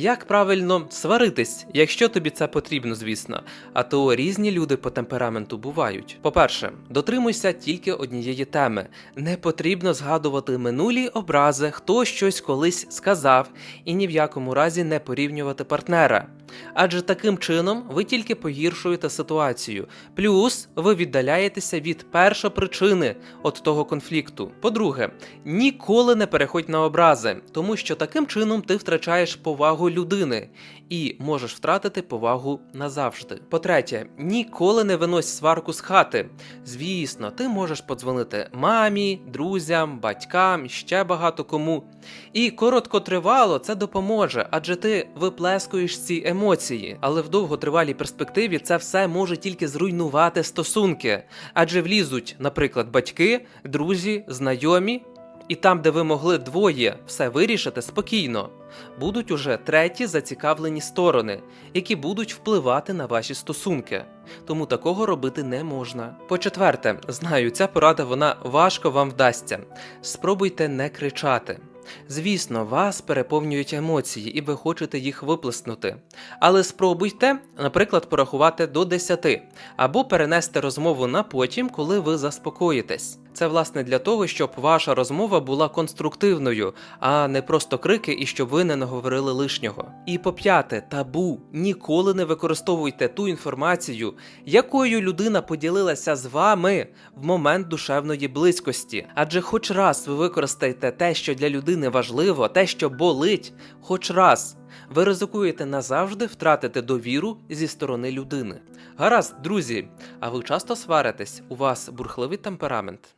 Як правильно сваритись, якщо тобі це потрібно, звісно. А то різні люди по темпераменту бувають. По-перше, дотримуйся тільки однієї теми. Не потрібно згадувати минулі образи, хто щось колись сказав, і ні в якому разі не порівнювати партнера. Адже таким чином ви тільки погіршуєте ситуацію. Плюс ви віддаляєтеся від першопричини от того конфлікту. По-друге, ніколи не переходь на образи, тому що таким чином ти втрачаєш повагу людини і можеш втратити повагу назавжди. По-третє, ніколи не винось сварку з хати. Звісно, ти можеш подзвонити мамі, друзям, батькам, ще багато кому. І короткотривало це допоможе, адже ти виплескуєш ці емоції. Але в довготривалій перспективі це все може тільки зруйнувати стосунки, адже влізуть, наприклад, батьки, друзі, знайомі. І там, де ви могли двоє все вирішити спокійно, будуть уже треті зацікавлені сторони, які будуть впливати на ваші стосунки. Тому такого робити не можна. По-четверте, знаю, ця порада вона важко вам вдасться. Спробуйте не кричати. Звісно, вас переповнюють емоції, і ви хочете їх виплеснути. Але спробуйте, наприклад, порахувати до 10 або перенести розмову на потім, коли ви заспокоїтесь. Це власне для того, щоб ваша розмова була конструктивною, а не просто крики і щоб ви не наговорили лишнього. І по п'яте, табу ніколи не використовуйте ту інформацію, якою людина поділилася з вами в момент душевної близькості. Адже хоч раз ви використаєте те, що для людини важливо, те, що болить, хоч раз. Ви ризикуєте назавжди втратити довіру зі сторони людини. Гаразд, друзі, а ви часто сваритесь? У вас бурхливий темперамент?